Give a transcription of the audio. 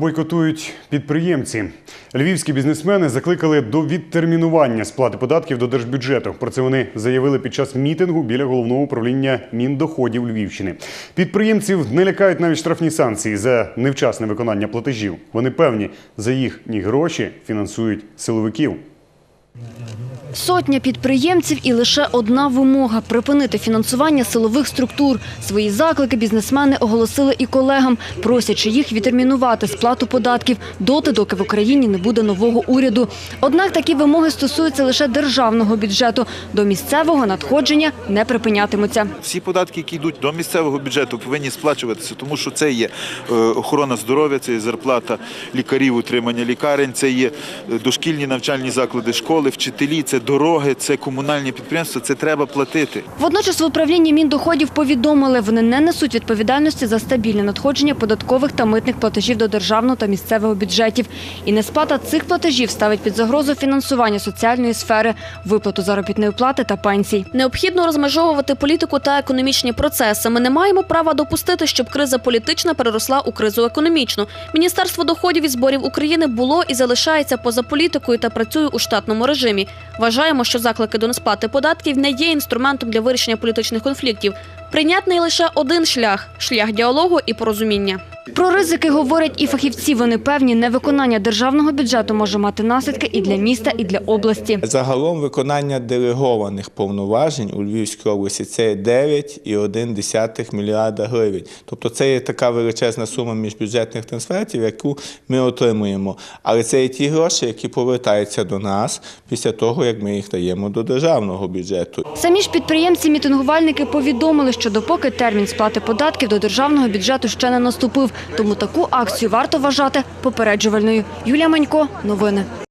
бойкотують підприємці. Львівські бізнесмени закликали до відтермінування сплати податків до держбюджету. Про це вони заявили під час мітингу біля головного управління Міндоходів Львівщини. Підприємців не лякають навіть штрафні санкції за невчасне виконання платежів. Вони певні, за їхні гроші фінансують силовиків. Сотня підприємців і лише одна вимога – припинити фінансування силових структур. Свої заклики бізнесмени оголосили і колегам, просячи їх відтермінувати сплату податків доти, доки в Україні не буде нового уряду. Однак такі вимоги стосуються лише державного бюджету. До місцевого надходження не припинятимуться. Всі податки, які йдуть до місцевого бюджету, повинні сплачуватися, тому що це є е, охорона здоров'я, це є зарплата лікарів, утримання лікарень, це є е, дошкільні навчальні заклади, школи, вчителі, це дороги, це комунальні підприємства. Це треба платити. Водночас в управлінні Міндоходів повідомили, вони не несуть відповідальності за стабільне надходження податкових та митних платежів до державного та місцевого бюджетів. І несплата цих платежів ставить під загрозу фінансування соціальної сфери, виплату заробітної плати та пенсій. Необхідно розмежовувати політику та економічні процеси. Ми не маємо права допустити, щоб криза політична переросла у кризу економічну. Міністерство доходів і зборів України було і залишається поза політикою та працює у штатному режимі. Вважаємо, що заклики до несплати податків не є інструментом для вирішення політичних конфліктів. Прийнятний лише один шлях шлях діалогу і порозуміння. Про ризики говорять і фахівці. Вони певні, невиконання державного бюджету може мати наслідки і для міста, і для області. Загалом виконання делегованих повноважень у Львівській області це є 9,1 мільярда гривень. Тобто це є така величезна сума міжбюджетних трансфертів, яку ми отримуємо. Але це є ті гроші, які повертаються до нас після того, як ми їх даємо до державного бюджету. Самі ж підприємці-мітингувальники повідомили, що допоки термін сплати податків до державного бюджету ще не наступив, тому таку акцію варто вважати попереджувальною. Юлія Манько, новини.